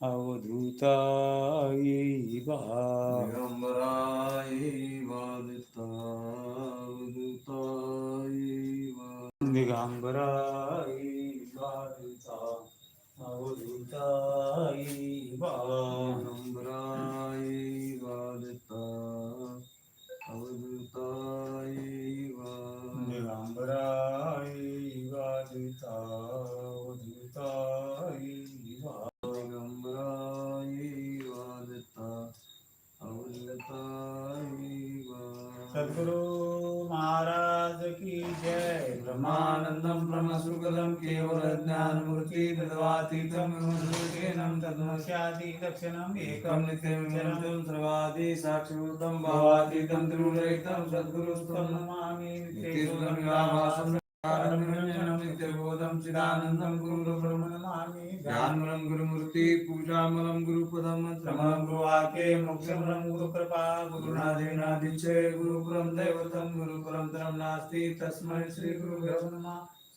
अवधूताई बा दिगंबराय वादितावदुताय ब्रह्मानन्दं ब्रह्मसुगलं केवलज्ञानमूर्ति तद्वातीतं विमर्शेनं तद्मस्यादि दक्षिणम् एकं एकं नित्यं सर्वादि साक्षिभूतं भावातीतं त्रिगुणरहितं सद्गुरुस्त्वं नमामि नित्यसुखनिराभासं कारणनिरञ्जनं नित्यबोधं चिदानन्दं गुरुब्रह्म नमामि ध्यानमलं गुरुमूर्ति पूजामलं गुरुपदं क्रमं गुरुवाक्ये मोक्षमलं गुरुकृपा गुरुनाथे गुरुनादिनादिचे गुरुपुरं दैवतं गुरुपरन्तरं नास्ति तस्मै श्रीगुरुभ्यो नमः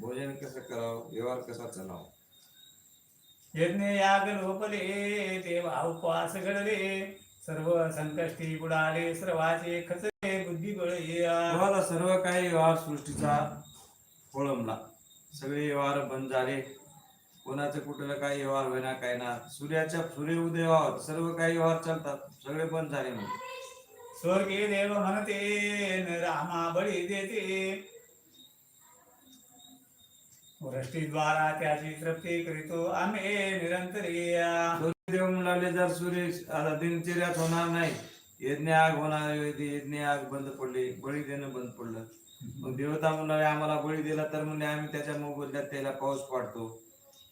भोजन कसं करावं? व्यवहार कसा चालावा? यज्ञ याग लोपले देवा उपवास घडले. सर्व संकष्टी बुडाले सर्वाचे खचले बुद्धी बळे तेव्हा सर्व काही व्यवहार सृष्टीचा खोळंबला सगळे व्यवहार बंद झाले. कोणाचं कुठलं काही व्यवहार होईना काय ना. सूर्याच्या सूर्य उदय व्हावं. सर्व काही व्यवहार चालतात. सगळे बंद झाले म्हणजे स्वर्गी देव म्हणते रामा बळी देते. वृष्टीद्वारा त्याची तृप्ती करीतो. आम्ही निरंतरी सूर्यदेव म्हणाले जर सूर्य आता दिनचर्यात होणार नाही. यज्ञ आग होणार यज्ञ आग बंद पडले बळी देणं बंद पडलं. मग देवता म्हणाले आम्हाला बळी दिला तर म्हणजे आम्ही त्याच्या मोबदल्यात त्याला पाऊस पाडतो.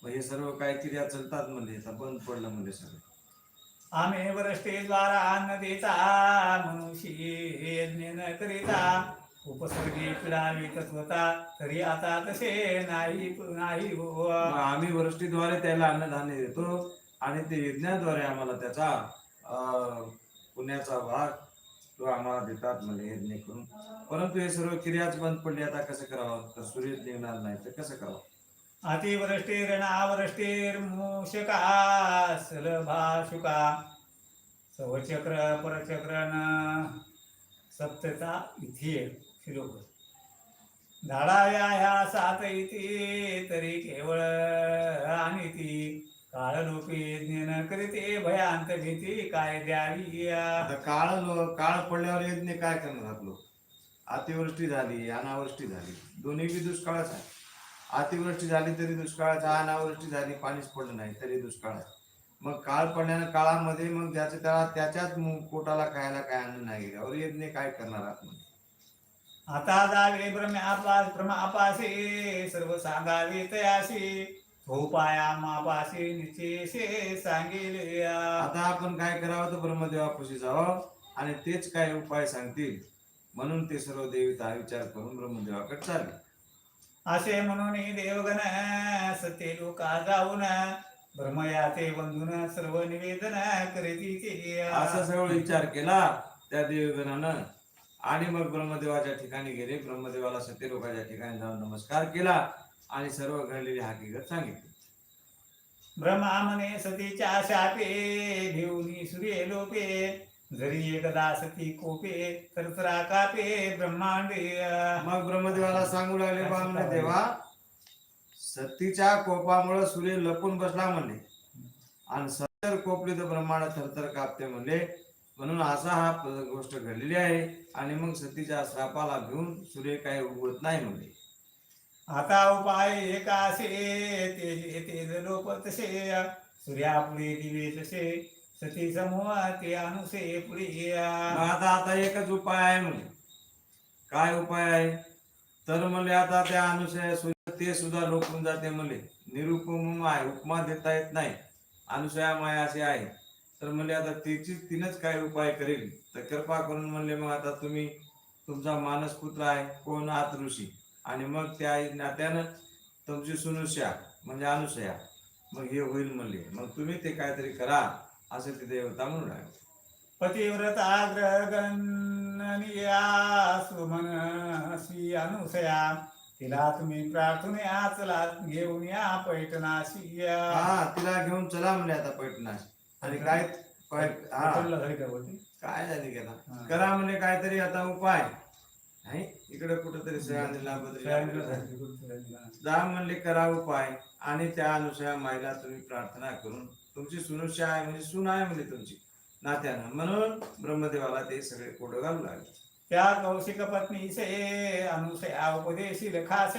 मग हे सर्व काही क्रिया चालतात म्हणजे बंद पडलं म्हणजे सगळं. आम्ही वृष्टीद्वारा अन्न देता मनुष्य यज्ञ न करिता उपसर्गी पिढावी तत्वता तरी आता तसे नाही नाही हो. आम्ही वृष्टीद्वारे त्याला अन्नधान्य देतो आणि ते यज्ञाद्वारे आम्हाला त्याचा पुण्याचा भाग तो आम्हाला देतात म्हणजे यज्ञ करून परंतु हे सर्व क्रियाच बंद पडली आता कसं करावं? तर सूर्य निघणार नाही तर कसं करावं? अतिवृष्टीरणावृष्टीर्मूषका सलभाशुका सवचक्र परचक्रन सप्तता इथे. श्लोक धाडाव्या ह्या सात इथे तरी केवळ आणि ती काळ लोपी ज्ञान करीते भयांत भीती काय द्यावी आता काळ लो- काळ पडल्यावर यज्ञ काय करणार लोक अतिवृष्टी झाली अनावृष्टी झाली. दोन्ही बी दुष्काळच आहे. अतिवृष्टी झाली तरी दुष्काळाचा अनावृष्टी झाली पाणीच पडलं नाही तरी दुष्काळ आहे. मग काळ पडल्यानं काळामध्ये मग ज्याचं त्याला त्याच्याच मु- पोटाला खायला काय अन्न नाही. गेल्यावर यज्ञ काय करणार आतमध्ये आता जावे ब्रह्मापास ब्रह्मापासे सर्व सांगावे तयाशी थोपाया मापासे निचेसे सांगेल आता आपण काय करावं तर ब्रह्मदेवापाशी जावं आणि तेच काय उपाय सांगतील. म्हणून ते सर्व देवता विचार करून ब्रह्मदेवाकडे चालले. असे म्हणून देवगण सत्य लोका जाऊन ब्रह्मयाते बंधून सर्व निवेदन करीती असा सगळं विचार केला त्या देवगणानं. आणि मग ब्रह्मदेवाच्या ठिकाणी गेले. ब्रह्मदेवाला सत्य लोकांच्या ठिकाणी जाऊन नमस्कार केला आणि सर्व घडलेली हकीकत सांगितली. ब्रह्मा म्हणे सतीच्या शापे घेऊन सूर्य लोपे. जरी एकदा सती कोपे तरतरा कापे ब्रह्मांडे. मग ब्रह्मदेवाला सांगू लागले बा म्हणे देवा सतीच्या कोपामुळे सूर्य लपून बसला म्हणले आणि सत्तर कोपली तर ब्रह्मांड थरथर कापते म्हणले. म्हणून असा हा गोष्ट घडलेली आहे आणि मग सतीच्या श्रापाला घेऊन सूर्य काही उगवत नाही म्हणले आता उपाय तेज तेज लोप तसे. सूर्यापुढे दिवे तसे सती समूह ते अनुसे पुढे आता आता एकच उपाय आहे म्हणजे काय उपाय आहे? तर म्हणले आता त्या अनुसया सूर्य ते सुद्धा लोकून जाते म्हणले. निरुपम उपमा देता येत नाही. अनुसया माया असे आहे तर म्हणले आता तिची तिनंच काय उपाय करेल? तर कृपा करून म्हणले मग आता तुम्ही तुमचा मानस पुत्र आहे कोण? आत ऋषी आणि मग त्या नात्यानं तुमची सुनुष्या म्हणजे अनुसया मग हे होईल म्हणले. मग तुम्ही ते काहीतरी करा असं ते देवता म्हणून आहे पतिव्रता ग्रहगणनिया सुमन श्री अनुसया. तिला तुम्ही प्रार्थना चला घेऊन या पैठणाशी. हा तिला घेऊन चला म्हणले आता पैठणास आणि काय काय हा? काय झाले गेला. करा म्हणजे काहीतरी आता उपाय. नाही इकडे कुठेतरी. जा म्हणले करा उपाय. आणि त्या अनुसार माईला तुम्ही प्रार्थना करून तुमची सुनुष्या आहे म्हणजे सून आहे म्हणजे तुमची. नात्यानं. म्हणून ब्रह्मदेवाला ते सगळे कोड घालू लागले. त्या कौशिक पत्नी से अनुसया उपदेशील खास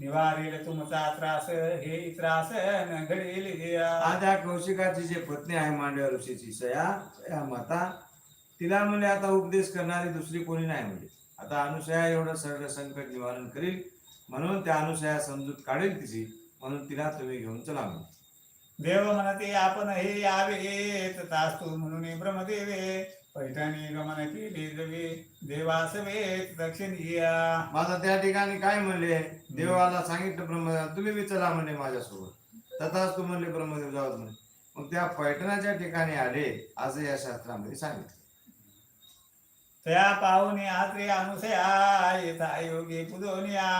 निवारेल तुमचा त्रास हे त्रास न घडेल या कौशिकाची जे पत्नी आहे मांडव्या ऋषीची सया सया माता तिला म्हणजे आता उपदेश करणारी दुसरी कोणी नाही म्हणजे. आता अनुसया एवढं सगळं संकट निवारण करील म्हणून त्या अनुसया समजूत काढेल तिची म्हणून तिला तुम्ही घेऊन चला म्हणजे देव म्हणते आपण हे यावे म्हणून ब्रह्मदेवे पैठणी गमन केले जवे देवास वेत दक्षिणीया. माझा त्या ठिकाणी काय म्हणले? देवाला सांगितलं ब्रह्मदेव तुम्ही चला म्हणले माझ्यासोबत. तथाच तू म्हणले ब्रह्मदेव जाऊ म्हणे मग त्या पैठणाच्या ठिकाणी आले असं या शास्त्रामध्ये सांगितलं. त्या पाहुणे आत्रे अनुसया येथा योगी पुदोनिया.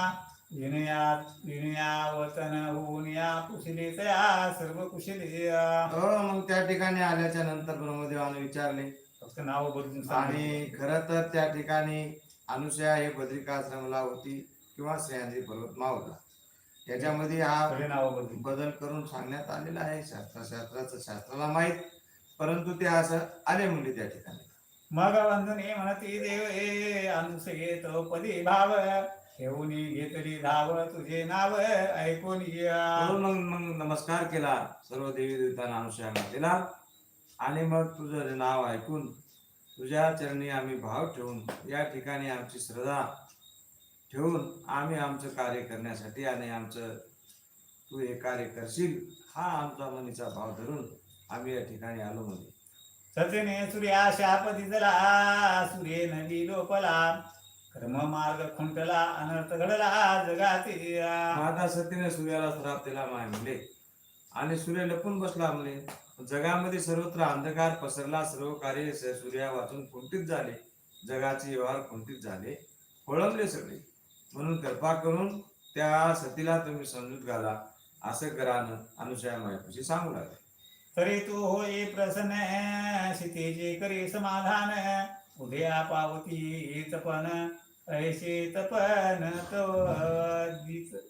विनयात विनया वतन होऊन या कुशली तया सर्व कुशली हो मग त्या ठिकाणी आल्याच्यानंतर ब्रह्मदेवाने विचारले फक्त नाव बदलून. आणि खर तर त्या ठिकाणी अनुसया हे बद्रिकाश्रमला होती किंवा सह्याद्री पर्वतमा होता त्याच्यामध्ये हा बदल करून सांगण्यात आलेला आहे. शास्त्र शास्त्राचं शास्त्राला माहीत परंतु ते असं आले म्हणजे त्या ठिकाणी. मग वंदने म्हणती देव ए अनुसये तो पदी भाव ठेवून घेतली धाव तुझे नाव ऐकून मग मग नमस्कार केला. सर्व देवी देवतांना अनुसया मातेला. आणि मग तुझं नाव ऐकून तुझ्या चरणी आम्ही भाव ठेवून या ठिकाणी आमची श्रद्धा ठेवून आम्ही आमचं कार्य करण्यासाठी आणि आमचं तू हे कार्य करशील हा आमचा मनीचा भाव धरून आम्ही या ठिकाणी आलो म्हणजे सत्यने सूर्या शापती जला सूर्ये नदी लोपला कर्म मार्ग खुंटला अनर्थ घडला जगाती माता सतीने सूर्याला श्राप दिला माय म्हणले आणि सूर्य लपून बसला म्हणले जगामध्ये सर्वत्र अंधकार पसरला सर्व कार्य स- सूर्या वाचून खुंटीत झाले. जगाचे व्यवहार खुंटीत झाले. खोळंबले सगळे. म्हणून कृपा करून त्या सतीला तुम्ही समजूत घाला. असं करानं अनुसया मायापाशी सांगू लागले. तरी तू होई प्रसन्न सीतेचे करी समाधान उद्या पावती तपन ऐसे तपन तो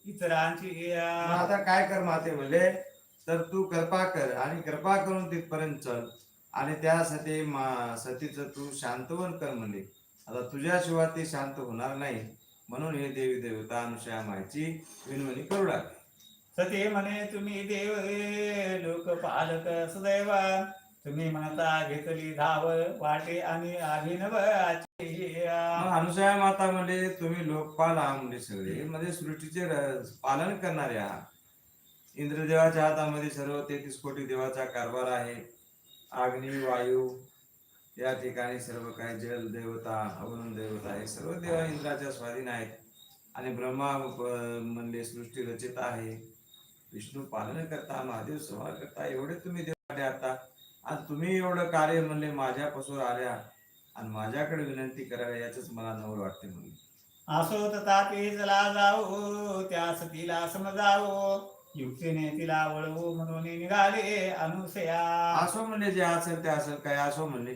इतरांची आता काय कर माते म्हणले? तर तू कृपा कर आणि कृपा करून तिथपर्यंत चल. आणि त्यासाठी मा सतीचं तू शांतवन कर म्हणले आता तुझ्याशिवाय ते शांत होणार नाही. म्हणून हे देवी देवता अनुषया मायची विनवणी करू लागले. सते म्हणे तुम्ही देव लोकपालक सदैव. तुम्ही म्हणता घेतली धाव वाटे आणि अभिनव अनुसया माता म्हणजे तुम्ही लोकपाल आहात म्हणजे सगळे. म्हणजे सृष्टीचे पालन करणारे आहात. इंद्रदेवाच्या हातामध्ये सर्व तेहतीस कोटी देवाचा कारभार आहे. अग्नी वायू या ठिकाणी सर्व काही जल देवता अवरून देवता हे सर्व देव इंद्राच्या स्वाधीन आहेत. आणि ब्रह्मा म्हणले सृष्टी रचित आहे. विष्णू पालन करता महादेव संहार करता एवढे तुम्ही देवाटे आता. आणि तुम्ही एवढं कार्य म्हणले माझ्यापासून आल्या. आणि माझ्याकडे विनंती करावी याच मला नवल वाटते म्हणून. असो तथापि चला जाऊ त्या सतीला समजावो युक्तीने तिला वळवू म्हणून निघाले अनुसया. असो म्हणले जे असेल ते असेल काय असो म्हणले.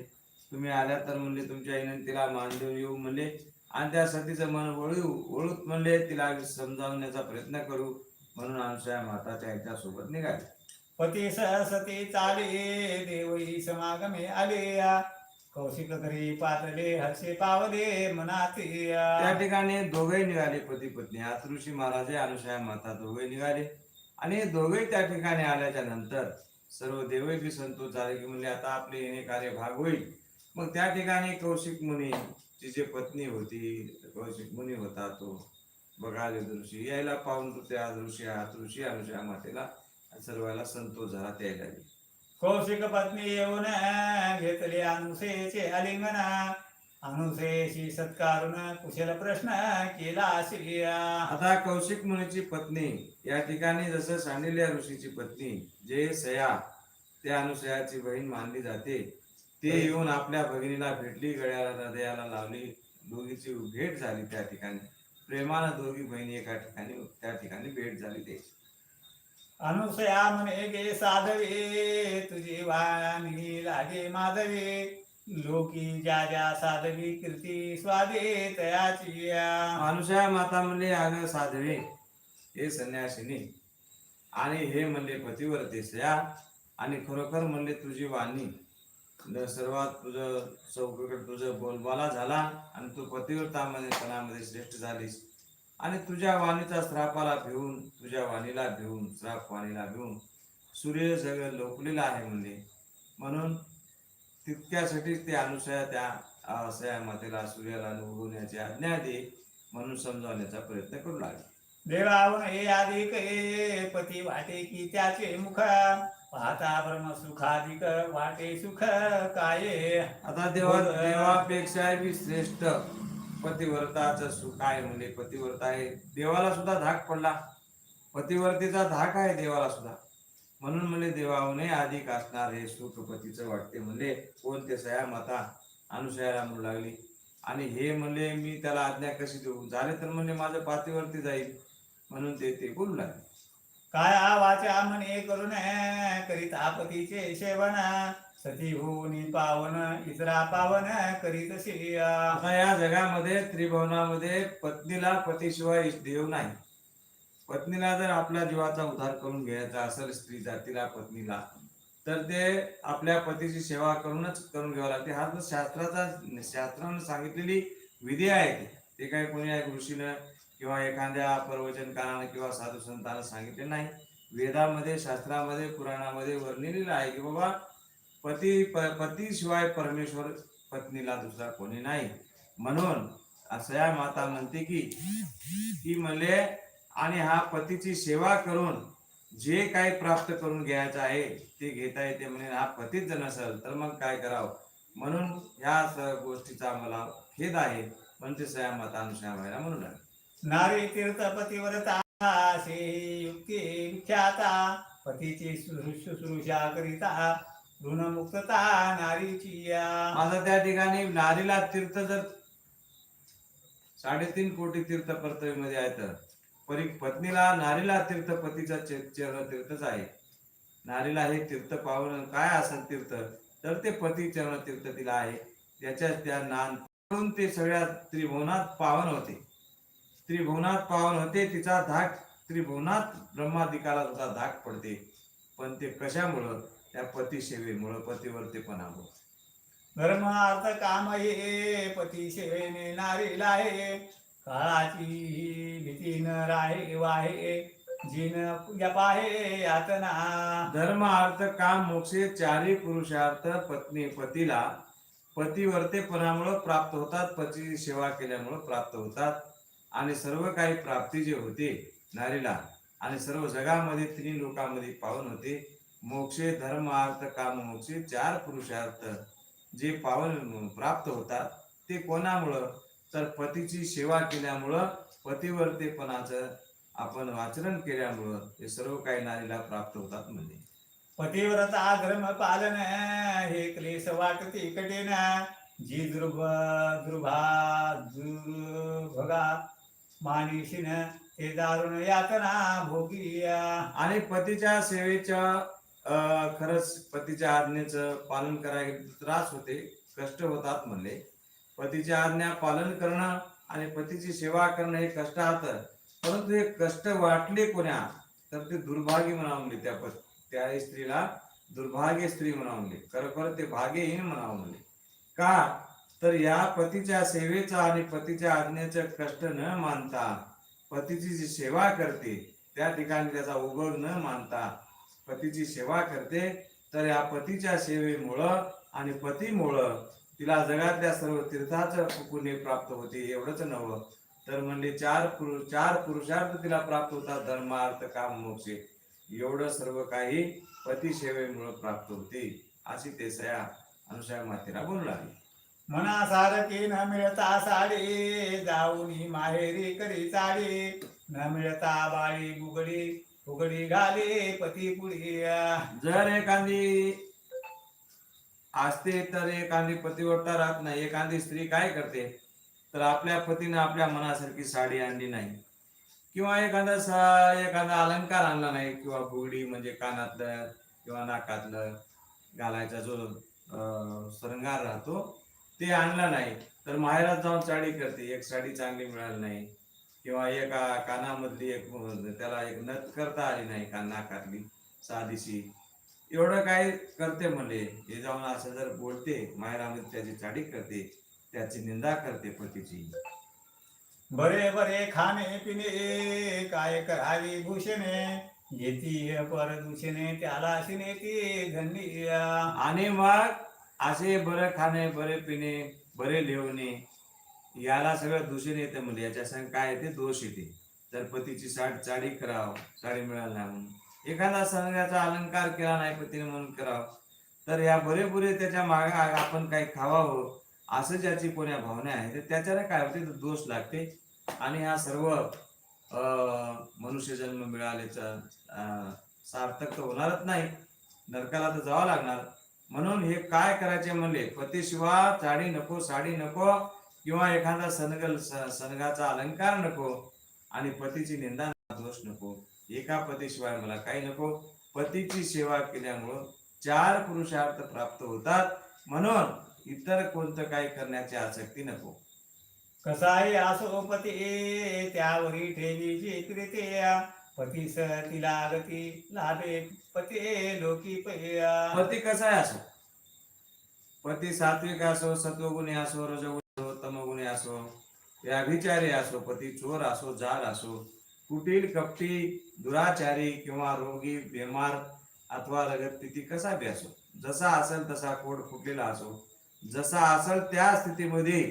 तुम्ही आल्या तर म्हणले तुमच्या विनंतीला मान देऊ येऊ म्हणले. आणि त्या सतीचं मन वळू वळूत म्हणले तिला समजावण्याचा प्रयत्न करू म्हणून अनुसया माता त्यांच्यासोबत निघाले. पती सती चाले देवई समागमे आले कौशिक घरी पातले हर्षे पावले मनाते त्या ठिकाणी दोघेही निघाले पती पत्नी आज ऋषी महाराज अनुसया माता दोघे निघाले. आणि हे दोघेही त्या ठिकाणी आल्याच्यानंतर सर्व देवही बी संतोष झाले की म्हणजे आता आपले येणे कार्य भाग होईल मग त्या ठिकाणी कौशिक मुनी ची जी पत्नी होती कौशिक मुनी होता तो बघाले ऋषी यायला पाहून तो त्या ऋषी ऋषी अनुसया मातेला सर्वाला संतोष झाला त्या यायला बी. कौशिक पत्नी येऊन घेतले अनुसेचे आलिंगन अनुसेशी सत्कारून कुशल प्रश्न केला आता कौशिक मुनीची पत्नी या ठिकाणी जसं सांडिल्य ऋषीची पत्नी जे सया त्या अनुसयाची बहीण मानली जाते ते येऊन आपल्या भगिनीला भेटली गळ्याला हृदयाला लावली दोघीची भेट झाली त्या ठिकाणी. प्रेमानं दोघी बहिणी एका ठिकाणी त्या ठिकाणी भेट झाली ते अनुसया म्हणे गे साधवे तुझी वाणी लागे माधवे. लोकी ज्या ज्या साधवी कीर्ती स्वादे तयाची अनुसया माता म्हणले अगं साधवे हे संन्यासिनी आणि हे म्हणले पतीवर सया आणि खरोखर म्हणले तुझी वाणी. सर्वात तुझं चौकीकडे तुझं बोलबाला झाला आणि तू पतिव्रतामध्ये श्रेष्ठ झालीस. आणि तुझ्या वाणीचा श्रापाला भिवून तुझ्या वाणीला भिवून श्राप वाणीला भिवून सूर्य सगळं लोपलेलं आहे म्हणले. म्हणून तितक्यासाठीच ते अनुसया त्या असया मातेला सूर्याला उगवण्याची आज्ञा दे म्हणून समजावण्याचा प्रयत्न करू लागले. देवाहून हे अधिक हे पती वाटे की त्याचे मुख. पाहता ब्रह्म सुखाधिक वाटे सुख काय. आता देवा देवापेक्षा श्रेष्ठ पतिव्रताचं सुख आहे म्हणजे पतिव्रता आहे. देवाला सुद्धा धाक पडला. पतिव्रतेचा धाक आहे देवाला सुद्धा. म्हणून म्हणजे देवाहूनही अधिक असणार हे सुख पतीचं वाटते. म्हणजे कोण ते सया माता? अनुसयाला म्हणू लागली. आणि हे म्हणले मी त्याला आज्ञा कशी देऊ? झाले तर म्हणजे माझं पातीवरती जाईल. म्हणून ते ते बोलू लागले. काय आवाच्या म्हणे करून करीत आपतीचे सेवन सती होऊन पावन इतरा पावन करीत या जगामध्ये त्रिभुवनामध्ये पत्नीला पतीशिवाय देव नाही. पत्नीला जर आपल्या जीवाचा उद्धार करून घ्यायचा असेल स्त्री जातीला पत्नीला तर ते आपल्या पतीची सेवा करूनच करून घ्यावं लागते. हा तर शास्त्राचा शास्त्रानं सांगितलेली विधी आहे ती. काही कोणी ऋषीनं किंवा एखाद्या प्रवचनकारानं किंवा साधू संतानं सांगितले नाही. वेदामध्ये शास्त्रामध्ये पुराणामध्ये वर्णिलेलं आहे की बाबा पती प पतीशिवाय परमेश्वर पत्नीला दुसरा कोणी नाही. म्हणून असया माता म्हणते की की म्हणले आणि हा पतीची सेवा करून जे काही प्राप्त करून घ्यायचं आहे ते घेता येते म्हणे. हा पतीच जर नसेल तर मग काय करावं? म्हणून ह्या गोष्टीचा मला खेद आहे. म्हणजे ते सया माता अनुसया व्हायला म्हणून नारी तीर्थ युक्ती विख्याता पतीची शुश्रूषा करिता ऋणमुक्तता नारीची या. आता त्या ठिकाणी नारीला तीर्थ जर साडेतीन कोटी तीर्थमध्ये आहे तर परी पत्नीला नारीला तीर्थ पतीचा चरण तीर्थच आहे. नारीला हे तीर्थ पावन काय असेल तीर्थ? तर ते पती चरण तीर्थ तिला आहे. त्याच्या त्या नान ते सगळ्या त्रिभुवनात पावन होते. त्रिभुवनात पावन होते तिचा धाक त्रिभुवनात ब्रह्मादिकाला सुद्धा धाक पडते. पण ते कशामुळं? त्या पती सेवेमुळं पतिवर्तेपणामुळं. धर्म अर्थ काम हे पती सेवेने नारीला आहे काळाची भीती न राहे वाहे. जिन पाहे यातना धर्म अर्थ काम मोक्षे चारही पुरुषार्थ पत्नी पतीला पतिवर्तेपणामुळं प्राप्त होतात पतीची सेवा केल्यामुळं प्राप्त होतात. आणि सर्व काही प्राप्ती जे होते नारीला आणि सर्व जगामध्ये तीन लोकांमध्ये पावन होते. मोक्षे धर्मार्थ काम मोक्षे चार पुरुषार्थ. जे पावन प्राप्त होतात ते कोणामुळं? तर पतीची सेवा केल्यामुळं पतिवर्तेपणाचं आपण आचरण केल्यामुळं हे सर्व काही नारीला प्राप्त होतात म्हणजे पतिव्रता धर्म पालन हे क्लेश वाटते कठीण. जी दुर्भ दुर्भा दुर्भगा मानिशीन ते दारुण यातना भोगी आणि पतीच्या सेवेच्या अं, खरंच पतीच्या आज्ञेचं पालन करायला त्रास होते कष्ट होतात म्हणले. पतीच्या आज्ञा पालन करणं आणि पतीची सेवा करणं हे कष्ट कष्टात परंतु हे कष्ट वाटले कोण्या? तर ते दुर्भाग्य म्हणावले त्या त्या स्त्रीला दुर्भाग्य स्त्री म्हणावले खरोखर ते भाग्यहीन म्हणावं म्हणले. का? तर या पतीच्या सेवेचा आणि पतीच्या आज्ञेचा कष्ट न मानता पतीची जी सेवा करते त्या ठिकाणी त्याचा उगव न मानता पतीची सेवा करते. तर या पतीच्या सेवेमुळं आणि पतीमुळं तिला जगातल्या सर्व तीर्थाचं पुण्य प्राप्त होते एवढंच नवं तर म्हणजे चार पुरु चार पुरुषार्थ तिला प्राप्त होतात धर्मार्थ काम मोक्षे एवढं सर्व काही पती सेवेमुळे प्राप्त होते. अशी ते सया अनुसया मातेला बोलू लागली. मना सारखी न मिळता साडी जाऊनी माहेरी करी चाडी न मिळता बाळी बुगडी बुगडी घाली पती पुढी. जर एखादी असते तर एखादी पतिव्रता राहत नाही. एखादी स्त्री काय करते? तर आपल्या पतीनं आपल्या मनासारखी साडी आणली नाही. किंवा एखादा सा एखादा अलंकार आणला नाही. किंवा गुगडी म्हणजे कानातलं किंवा नाकातलं घालायचा जो अं, राहतो ते आणला नाही. तर माहेरात जाऊन साडी करते. एक साडी चांगली मिळाली नाही. किंवा एका कानामधली एक त्याला एक नथ करता आली नाही का नाकातली साधीशी. एवढं काय करते म्हणले हे जाऊन असं जर बोलते माहेरामध्ये त्याची चाडी करते त्याची निंदा करते पतीची. बरे बरे खाणे पिणे काय करावी भूषणे? येती परदूषणे त्याला शिनेती धन्य आणि मग? असे बरं खाणे बरे पिणे बरे लिहणे याला सगळं दूषण येते म्हणजे याच्या संग काय येते? दोष येते. तर पतीची साठ चाडी कराव साडी मिळाली नाही म्हणून. एखादा संघाचा अलंकार केला नाही पतीने म्हणून करावं. तर या बरेबुरे त्याच्यामागे आपण काही खावावं असं ज्याची कोण्या भावना आहे तर त्याच्याने काय होते? तर दोष लागते. आणि हा सर्व अं, मनुष्य जन्म मिळाल्याचा अं, सार्थक तर होणारच नाही. नरकाला तर जावं लागणार. म्हणून हे काय करायचे म्हणले? पतीशिवाय साडी नको साडी नको किंवा एखादा सनगल सनगाचा अलंकार नको आणि पतीची निंदा दोष नको. एका पतीशिवाय मला काही नको. पतीची सेवा केल्यामुळं चार पुरुषार्थ प्राप्त होतात. म्हणून इतर कोणतं काही करण्याची आसक्ती नको. कसाही असो पती त्यावरी ठेवीची कृती पती तिला लागती लाभे पती लोकी पया. पती कसा आहे असो? पती सात्विक असो सत्वगुणी असो रजगुणी असो तमगुणी असो व्याभिचारी असो पती चोर असो जाड असो कुटील कपटी दुराचारी किंवा रोगी बेमार अथवा रगतपिती कसा बी असो जसा असेल तसा कोड फुटलेला असो जसा असेल त्या स्थितीमध्ये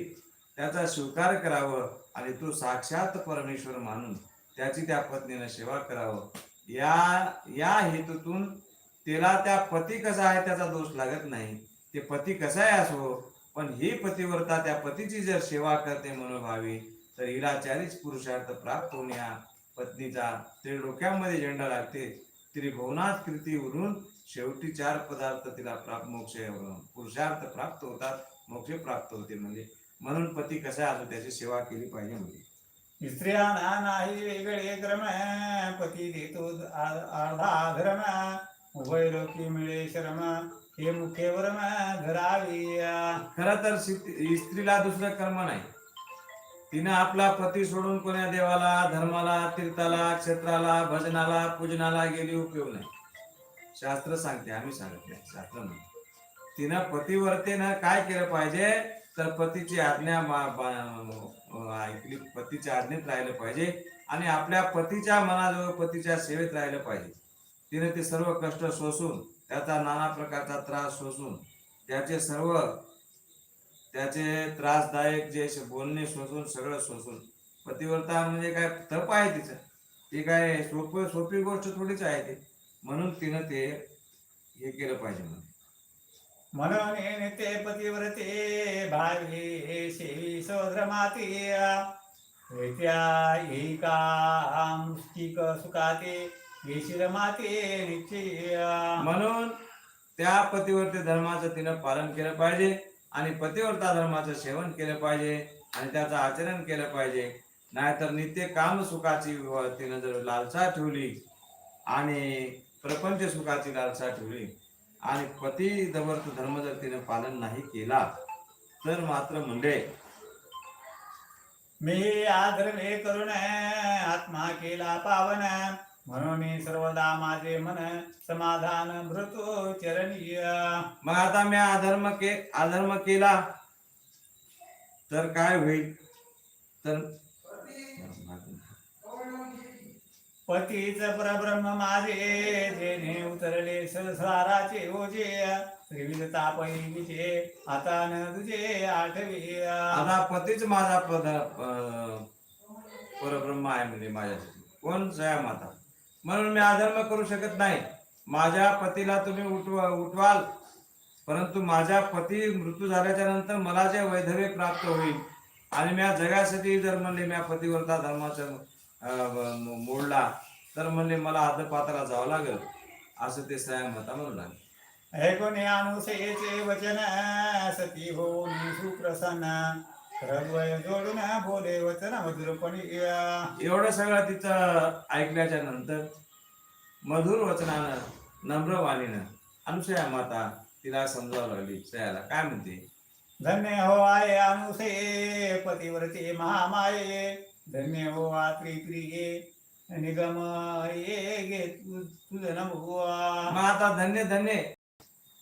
त्याचा स्वीकार करावं आणि तो साक्षात परमेश्वर मानून त्याची त्या पत्नीनं सेवा करावं. या या हेतूतून तिला त्या पती कसा आहे त्याचा दोष लागत नाही. ते पती कसा आहे असो पण ही पतिव्रता त्या पतीची जर सेवा करते मनोभावी तर हिला चारीच पुरुषार्थ प्राप्त होऊन या. पत्नीचा ते डोक्यामध्ये झेंडा लागते. त्रिभुवनात कृती उरून शेवटी चार पदार्थ तिला प्राप्त मोक्ष पुरुषार्थ प्राप्त होतात मोक्ष प्राप्त होते म्हणजे. म्हणून पती कसा असो त्याची सेवा केली पाहिजे म्हणजे. स्त्रियांना नाही वेगळे क्रम पती देतो अर्धा धर्म उभय लोकी मिळे श्रम हे मुख्य वरम धरावी खर तर स्त्रीला दुसरं कर्म नाही. तिनं आपला पती सोडून कोण्या देवाला धर्माला तीर्थाला क्षेत्राला भजनाला पूजनाला गेली उपयोग नाही. शास्त्र सांगते आम्ही सांगत नाही शास्त्र नाही. तिनं पतिव्रतेनं काय केलं पाहिजे? तर पतीची आज्ञा ऐकली. पतीच्या आज्ञेत राहिलं पाहिजे आणि आपल्या पतीच्या मनाजवळ पतीच्या सेवेत राहिलं पाहिजे. तिने ते सर्व कष्ट सोसून त्याचा नाना प्रकारचा त्रास सोसून त्याचे सर्व त्याचे त्रासदायक जे बोलणे सोसून सगळं सोसून. पतिव्रता म्हणजे काय? तप आहे तिचं. ते काय सोपं सोपी गोष्ट थोडीच आहे ते. म्हणून तिनं ते हे केलं पाहिजे म्हणून. म्हणून नित्य पतिव्रते भावी सेवी सोदर माती एका मुष्टिक सुखाते येशील माते निश्चय. म्हणून त्या पतिवर्ती धर्माचं तिनं पालन केलं पाहिजे आणि पतिव्रता धर्माचं सेवन केलं पाहिजे आणि त्याचं आचरण केलं पाहिजे. नाहीतर नित्य काम सुखाची तिनं जर लालसा ठेवली आणि प्रपंच सुखाची लालसा ठेवली आणि पती दवर्त धर्म जर तिनं पालन नाही केला तर मात्र म्हणजे? मी आधर्मे करून आत्मा केला पावन म्हणून सर्वदा माझे मन समाधान भृतो चरणीय. मग आता मी अधर्म के अधर्म केला तर काय होईल? तर पतीच परब्रह्म माझे जेने उतरले संसाराचे ओझे. त्रिविध तापैचे आता न तुझे आठवी. आता पतीच माझा पद परब्रह्म आहे म्हणजे माझ्यासाठी. कोण जया माता? म्हणून मी अधर्म करू शकत नाही. माझ्या पतीला तुम्ही उठवा उठवाल. परंतु माझ्या पती मृत्यू झाल्याच्यानंतर मला जे वैधव्य प्राप्त होईल आणि मी जगासाठी जर म्हणले मी पतीवरता धर्माचा मोडला. तर म्हणले मला आदपाताला जावं लागेल. असं ते सयामता म्हणू लागले. ऐकून अनुसेचे वचन सती होऊन सुप्रसन्न. जोडून बोले वचन मधुरपणी एवढं सगळं तिचं ऐकल्याच्या नंतर मधुर वचनानं नम्र वाणीनं अनुसया माता तिला समजावं लागली. सयाला काय म्हणते? धन्य हो आये अनुसे पतिव्रते महामाये. धन्य हो आत्री प्रिये. निगम ये गे तुझं नमुआ मग आता धन्य धन्य.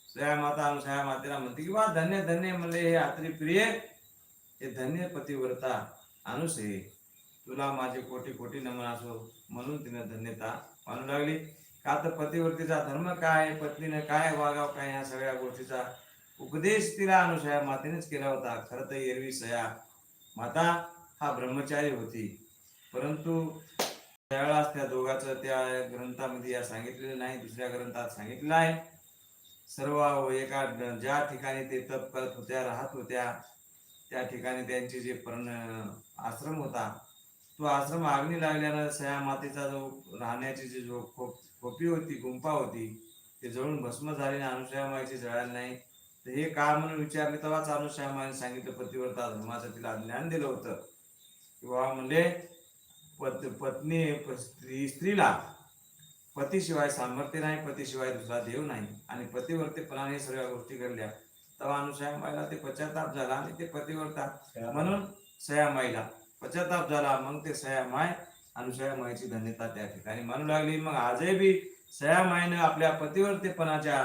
सया माता अनुसया मातेला म्हणते की बा धन्य धन्य म्हणले हे आत्री प्रिय. हे धन्य पतिव्रता अनुसे. तुला माझे कोटी कोटी नमन असो म्हणून तिने धन्यता मानू लागली. का तर पतिव्रतीचा धर्म काय पत्नीने काय वागाव काय ह्या सगळ्या गोष्टीचा उपदेश तिला अनुसया मातेनेच केला होता. खरं तर एरवी सया. माता हा ब्रह्मचारी होती. परंतु त्यावेळेस त्या दोघाचं त्या ग्रंथामध्ये या सांगितलेलं नाही दुसऱ्या ग्रंथात सांगितलं आहे. सर्व एका ज्या ठिकाणी ते तप करत होत्या राहत होत्या त्या ठिकाणी त्यांचे जे पर्ण आश्रम होता तो आश्रम आग्नी लागल्यानं सया मातेचा जो राहण्याची जी जो खोप खोपी होती गुंफा होती ते जळून भस्म झाले आणि अनुसया माईची जळायला नाही. तर हे का म्हणून विचारले तेव्हाच अनुसयामाईने सांगितलं पतिव्रता धर्माचं तिला ज्ञान दिलं होतं. किंवा म्हणजे पत पत्नी स्त्री स्त्रीला पतीशिवाय सामर्थ्य नाही पतीशिवाय दुसरा देव नाही. आणि पतिवर्तेपणाने सर्व गोष्टी घडल्या. तेव्हा अनुसया माईला ते पश्चाताप झाला आणि ते पतिवर्ता. म्हणून सयामाईला पश्चाताप झाला मग ते सयामाय अनुसया माईची धन्यता त्या ठिकाणी मानू लागली. मग आजही बी सयामाईनं आपल्या पतिवर्तेपणाच्या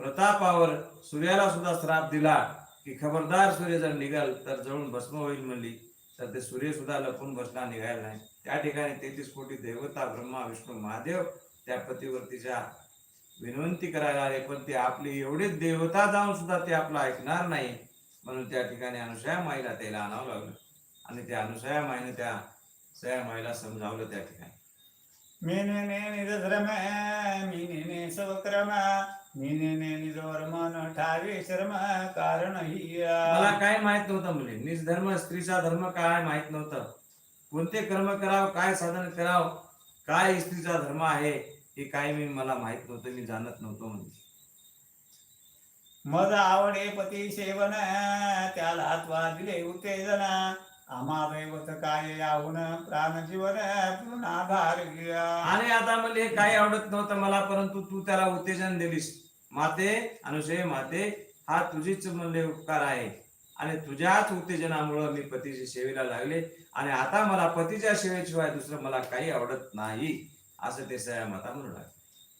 प्रतापावर सूर्याला सुद्धा श्राप दिला की खबरदार सूर्य जर निघाल तर जळून भस्म होईल म्हणली. तर ते सूर्य सुद्धा लपून बसला निघायला नाही. त्या ठिकाणी तेहतीस कोटी देवता ब्रह्मा विष्णू महादेव त्या पतीवरतीच्या विनंती करायला आले पण ते आपली एवढी देवता जाऊन सुद्धा ते आपलं ऐकणार नाही. म्हणून त्या ठिकाणी अनुसया माईला त्याला आणावं लागलं. आणि त्या अनुसया माईने त्या सया माईला समजावलं त्या ठिकाणी. मीनेने निजधर्म मीनेने सवक्रम मीनेने निजवर्म ठावे शर्म कारण ही मला काय माहीत नव्हतं मुली. निजधर्म स्त्रीचा धर्म काय माहीत नव्हतं? कोणते कर्म कराव काय साधन करावं काय स्त्रीचा धर्म आहे हे काय मी मला माहीत नव्हतं मी जाणत नव्हतो म्हणजे. मज आवडे पती सेवन त्याला त्वा दिले उत्तेजन. आम्हा दैवत काय याहून प्राण जीवन पूर्णाधार आणि आता म्हणजे हे काही आवडत नव्हतं मला परंतु तू त्याला उत्तेजन दिलीस. माते अनुसय माते हा तुझीच म्हणले उपकार आहे. आणि तुझ्याच उत्तेजनामुळं मी पतीची सेवेला लागले. आणि आता मला पतीच्या सेवेशिवाय दुसरं मला काही आवडत नाही. असं ते सया माता म्हणू लागले.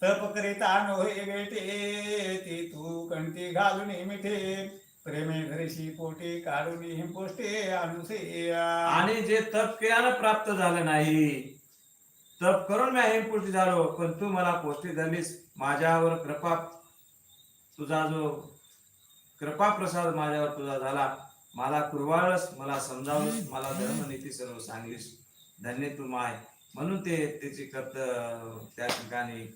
तप करिता नोहे बेटे ती तू कंठी घालून मिठे. प्रेमे घरीशी पोटी काढून हिंपोष्टे अनुसे आणि जे तप केल्यानं प्राप्त झालं नाही तप करून मी हिमपुष्टी झालो पण तू मला पोष्टी झालीस माझ्यावर कृपा तुझा जो कृपा प्रसाद माझ्यावर तुझा झाला मला कुरवाळस मला समजावलंस मला धर्मनीती सर्व सांगलीस धन्य तू माय. म्हणून ते त्याची कर्त त्या ठिकाणी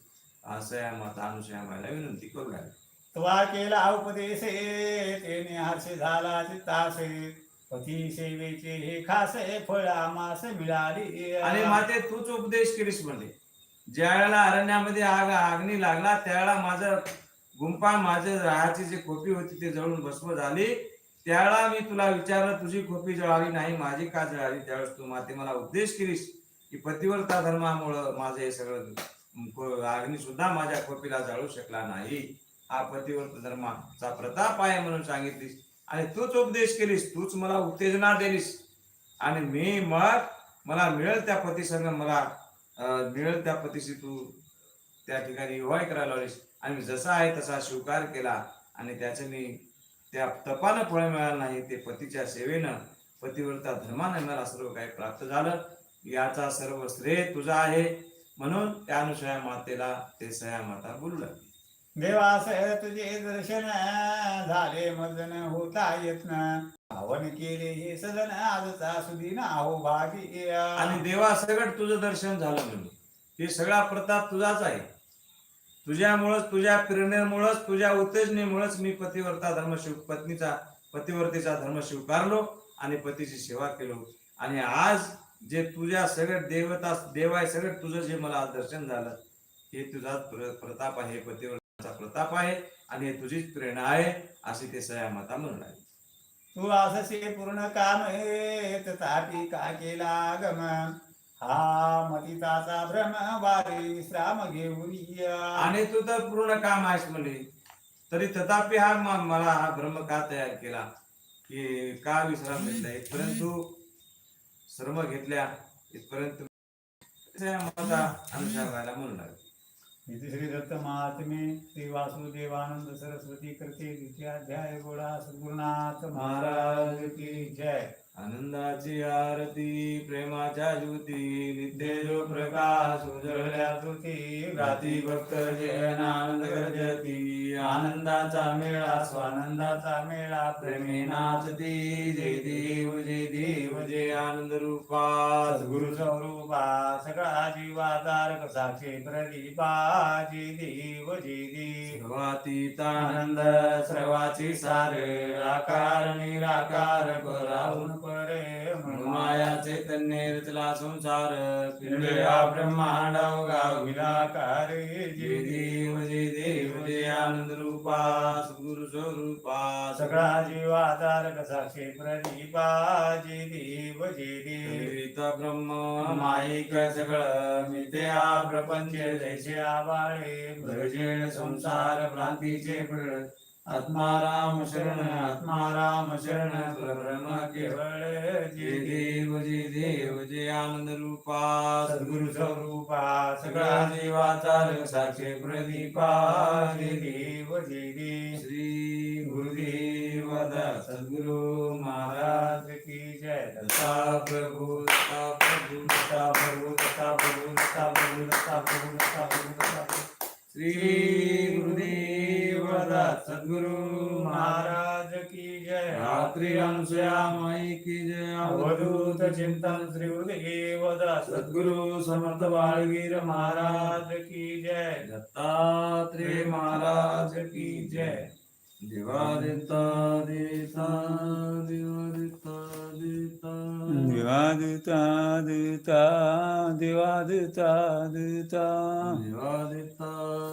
असया माता अनुसया मायला विनंती करू लागली. त्वा केला उपदेशे तेने हर्ष झाला चित्तासे पती सेवेचे हे खासे फळ आमास मिळाली. आणि माते तूच उपदेश केलीस म्हणजे ज्या वेळेला अरण्यामध्ये आग आग्नी लागला त्यावेळेला माझं गुंफा माझं राहायची जी खोपी होती ते जळून भस्म झाली. त्यावेळेला मी तुला विचारलं तुझी खोपी जळाली नाही माझी का जळाली? त्यावेळेस तू माते मला उपदेश केलीस की पतिव्रता धर्मामुळं माझं हे सगळं अग्नी सुद्धा माझ्या खोपीला जाळू शकला नाही. हा धर्माचा प्रताप आहे म्हणून सांगितलीस. आणि तूच उपदेश केलीस तूच मला उत्तेजना दिलीस. आणि मी मग मला मिळेल त्या पतीसंग मला मिळेल त्या पतीशी तू त्या ठिकाणी विवाह करायला लावलीस आणि जसा आहे तसा स्वीकार केला. आणि त्याचं मी त्या तपानं फळ मिळालं नाही ते पतीच्या सेवेनं पतीवरता धर्मानं मला सर्व काही प्राप्त झालं. याचा सर्व श्रेय तुझा आहे. म्हणून त्या अनुसया मातेला ते सया माता बोलू लागली. देवास तुझे दर्शन झाले मजन होता येत पावन केले हे सदन आजचा सुदीन आहो भागी आणि देवा सगळं तुझं दर्शन झालं म्हणून. हे सगळा प्रताप तुझाच आहे. तुझ्यामुळंच तुझ्या प्रेरणेमुळंच तुझ्या उत्तेजनेमुळंच मी पतिवर्ता धर्मशिव पत्नीचा पतिवर्तीचा धर्म स्वीकारलो आणि पतीची सेवा केलो. आणि आज जे तुझ्या सगळं देवता देव आहे सगळं तुझं जे मला दर्शन झालं हे तुझा प्रताप आहे पतीवर प्रताप आहे आणि तुझीच प्रेरणा आहे अशी ते सया माता म्हणून आहे तू अससे पूर्ण काम हे तथापि का केला गम हा मतिताचा भ्रम वारे विश्राम घेऊन. आणि तू तर पूर्ण काम आहेस म्हणे तरी तथापि हा मला हा भ्रम का तयार केला की का विश्राम घेतला इथपर्यंत श्रम घेतल्या इथपर्यंत अनुसार व्हायला म्हणून लागली. श्री दत्त महात्मे श्री वासुदेवानंद सरस्वती करते द्वितीयाध्याय गोडा सद्गुरुनाथ महाराज की जय। आनंदाची आरती प्रेमाच्या ज्योती नित्य जो प्रकाश उजळल्या तुती गाती भक्त जयन आनंद गर्जती. आनंदाचा मेळा स्वानंदाचा मेळा प्रेमे नाचती. जय देव जय देव जय आनंद रूपा. गुरु स्वरूपा सगळा जीवा तारक साक्षी प्रदीपा. जी देव जी देव. सर्वातीतानंद सर्वाची सार आकार निराकार पराऊन परे माया चैतन्य रचला संसार पिंडया ब्रह्मांड गाव विलाकार जय जी देव जय देव जय आनंद रूपा सद्गुरु स्वरूपा। सगळा जीवा तारक साक्षी प्रदीपा जी देव जी देव। ब्रह्म माईक सगळं मिथ्या प्रपंच जैसे भजन संसार भ्रांतीचे आत्मा राम शरण, आत्मा राम शरण ब्रह्म के बड़े जय देव जय देव जय आनंद रूपा, सद्गुरु स्वरूपा, सगळा देवाचार्य साक्षी प्रदीपा जय देव जय देव, श्री गुरुदेव सदगुरु महाराज की जय. तथा प्रभु तथा प्रभु तथा प्रभु तथा प्रभु तथा प्रभु तथा प्रभु तथा श्री सद्गुरु महाराज की जय रात्रि अनुसया माई की जय अवधूत चिंतन श्री गुरुदेव दत्त सद्गुरु समर्थ बाळवीर महाराज की जय दत्तात्रेय महाराज की जय देवा देता देता देवा देता देता देवादता देता देवादता देता देवा देता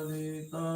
देता